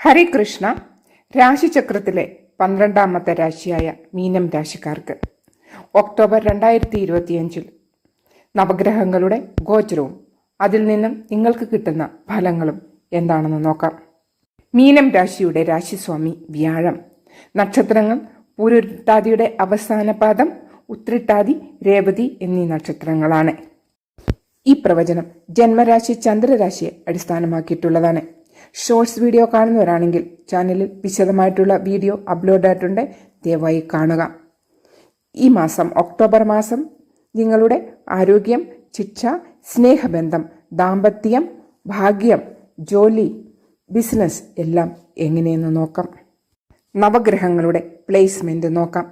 ഹരികൃഷ്ണ രാശിചക്രത്തിലെ പന്ത്രണ്ടാമത്തെ രാശിയായ മീനം രാശിക്കാർക്ക്. ഒക്ടോബർ രണ്ടായിരത്തി ഇരുപത്തിയഞ്ചിൽ നവഗ്രഹങ്ങളുടെ ഗോചരവും അതിൽ നിന്നും നിങ്ങൾക്ക് കിട്ടുന്ന ഫലങ്ങളും എന്താണെന്ന് നോക്കാം. മീനം രാശിയുടെ രാശിസ്വാമി വ്യാഴം. നക്ഷത്രങ്ങൾ പൂരുരുട്ടാതിയുടെ അവസാന പാദം ഉത്രിട്ടാതി രേവതി എന്നീ നക്ഷത്രങ്ങളാണ്. ഈ പ്രവചനം ജന്മരാശി ചന്ദ്രരാശിയെ അടിസ്ഥാനമാക്കിയിട്ടുള്ളതാണ്. ഷോർട്സ് വീഡിയോ കാണുന്നവരാണെങ്കിൽ ചാനലിൽ വിശദമായിട്ടുള്ള വീഡിയോ അപ്ലോഡ് ആയിട്ടുണ്ട്. ദയവായി കാണുക. ഈ മാസം ഒക്ടോബർ മാസം നിങ്ങളുടെ ആരോഗ്യം ശിക്ഷ സ്നേഹബന്ധം ദാമ്പത്യം ഭാഗ്യം ജോലി ബിസിനസ് എല്ലാം എങ്ങനെയെന്ന് നോക്കാം. നവഗ്രഹങ്ങളുടെ പ്ലേസ്മെന്റ് നോക്കാം.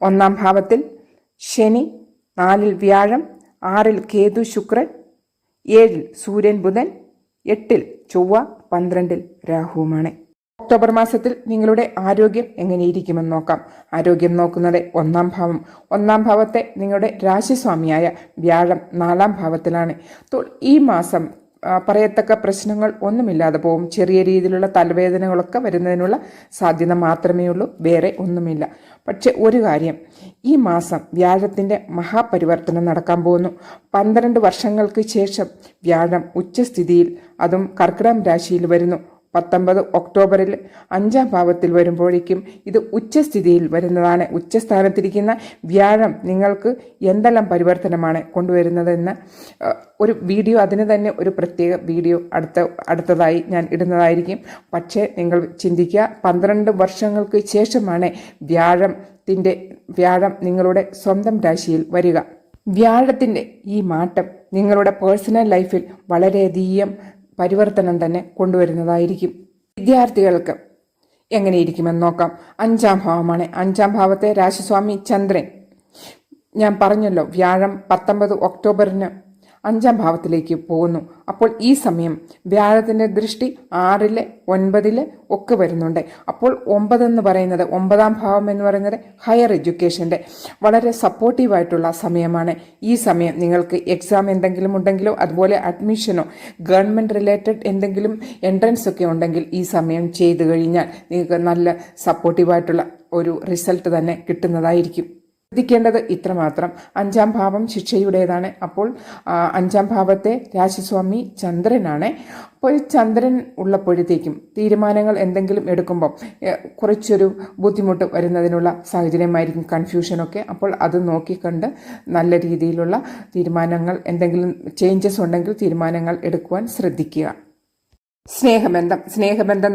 ഒന്നാം ഭാവത്തിൽ ശനി നാലിൽ വ്യാഴം ആറിൽ കേതു ശുക്രൻ ഏഴിൽ സൂര്യൻ ബുധൻ എട്ടിൽ ചൊവ്വ പന്ത്രണ്ടിൽ രാഹുവുമാണ്. ഒക്ടോബർ മാസത്തിൽ നിങ്ങളുടെ ആരോഗ്യം എങ്ങനെയിരിക്കുമെന്ന് നോക്കാം. ആരോഗ്യം നോക്കുന്നത് ഒന്നാം ഭാവം. ഒന്നാം ഭാവത്തെ നിങ്ങളുടെ രാശിസ്വാമിയായ വ്യാഴം നാലാം ഭാവത്തിലാണ്. ഈ മാസം പറയത്തക്ക പ്രശ്നങ്ങൾ ഒന്നുമില്ലാതെ പോകും. ചെറിയ രീതിയിലുള്ള തലവേദനകളൊക്കെ വരുന്നതിനുള്ള സാധ്യത മാത്രമേ ഉള്ളൂ വേറെ ഒന്നുമില്ല. പക്ഷെ ഒരു കാര്യം ഈ മാസം വ്യാഴത്തിന്റെ മഹാപരിവർത്തനം നടക്കാൻ പോകുന്നു. പന്ത്രണ്ട് വർഷങ്ങൾക്ക് ശേഷം വ്യാഴം ഉച്ചസ്ഥിതിയിൽ അതും കർക്കിടകം രാശിയിൽ വരുന്നു. പത്തൊമ്പത് ഒക്ടോബറിൽ അഞ്ചാം ഭാവത്തിൽ വരുമ്പോഴേക്കും ഇത് ഉച്ചസ്ഥിതിയിൽ വരുന്നതാണ്. ഉച്ചസ്ഥാനത്തിരിക്കുന്ന വ്യാഴം നിങ്ങൾക്ക് എന്തെല്ലാം പരിവർത്തനമാണ് കൊണ്ടുവരുന്നതെന്ന് ഒരു വീഡിയോ അതിന് തന്നെ ഒരു പ്രത്യേക വീഡിയോ അടുത്ത അടുത്തതായി ഞാൻ ഇടുന്നതായിരിക്കും. പക്ഷേ നിങ്ങൾ ചിന്തിക്കുക പന്ത്രണ്ട് വർഷങ്ങൾക്ക് ശേഷമാണ് വ്യാഴത്തിന്റെ വ്യാഴം നിങ്ങളുടെ സ്വന്തം രാശിയിൽ വരിക. വ്യാഴത്തിന്റെ ഈ മാറ്റം നിങ്ങളുടെ പേഴ്സണൽ ലൈഫിൽ വളരെയധികം പരിവർത്തനം തന്നെ കൊണ്ടുവരുന്നതായിരിക്കും. വിദ്യാർത്ഥികൾക്ക് എങ്ങനെയിരിക്കുമെന്ന് നോക്കാം. അഞ്ചാം ഭാവമാണ്. അഞ്ചാം ഭാവത്തെ രാശിസ്വാമി ചന്ദ്രൻ. ഞാൻ പറഞ്ഞല്ലോ വ്യാഴം പത്തൊമ്പത് ഒക്ടോബറിന് അഞ്ചാം ഭാവത്തിലേക്ക് പോകുന്നു. അപ്പോൾ ഈ സമയം വ്യാഴത്തിന്റെ ദൃഷ്ടി ആറിൽ ഒൻപതിൽ ഒക്കെ വരുന്നുണ്ട്. അപ്പോൾ ഒമ്പതെന്ന് പറയുന്നത് ഒമ്പതാം ഭാവം എന്ന് പറയുന്നത് ഹയർ എഡ്യൂക്കേഷന്റെ വളരെ സപ്പോർട്ടീവായിട്ടുള്ള സമയമാണ്. ഈ സമയം നിങ്ങൾക്ക് എക്സാം എന്തെങ്കിലും ഉണ്ടെങ്കിലോ അതുപോലെ അഡ്മിഷനോ ഗവൺമെന്റ് റിലേറ്റഡ് എന്തെങ്കിലും എൻട്രൻസ് ഒക്കെ ഉണ്ടെങ്കിൽ ഈ സമയം ചെയ്തു കഴിഞ്ഞാൽ നിങ്ങൾക്ക് നല്ല സപ്പോർട്ടീവായിട്ടുള്ള ഒരു റിസൾട്ട് തന്നെ കിട്ടുന്നതായിരിക്കും. ശ്രദ്ധിക്കേണ്ടത് ഇത്രമാത്രം. അഞ്ചാം ഭാവം ശിക്ഷയുടേതാണ്. അപ്പോൾ അഞ്ചാം ഭാവത്തെ രാശിസ്വാമി ചന്ദ്രനാണ്. അപ്പോൾ ചന്ദ്രൻ ഉള്ളപ്പോഴത്തേക്കും തീരുമാനങ്ങൾ എന്തെങ്കിലും എടുക്കുമ്പോൾ കുറച്ചൊരു ബുദ്ധിമുട്ട് വരുന്നതിനുള്ള സാഹചര്യമായിരിക്കും കൺഫ്യൂഷനൊക്കെ. അപ്പോൾ അത് നോക്കിക്കണ്ട് നല്ല രീതിയിലുള്ള തീരുമാനങ്ങൾ എന്തെങ്കിലും ചേഞ്ചസ് ഉണ്ടെങ്കിൽ തീരുമാനങ്ങൾ എടുക്കുവാൻ ശ്രദ്ധിക്കുക. സ്നേഹബന്ധം. സ്നേഹബന്ധം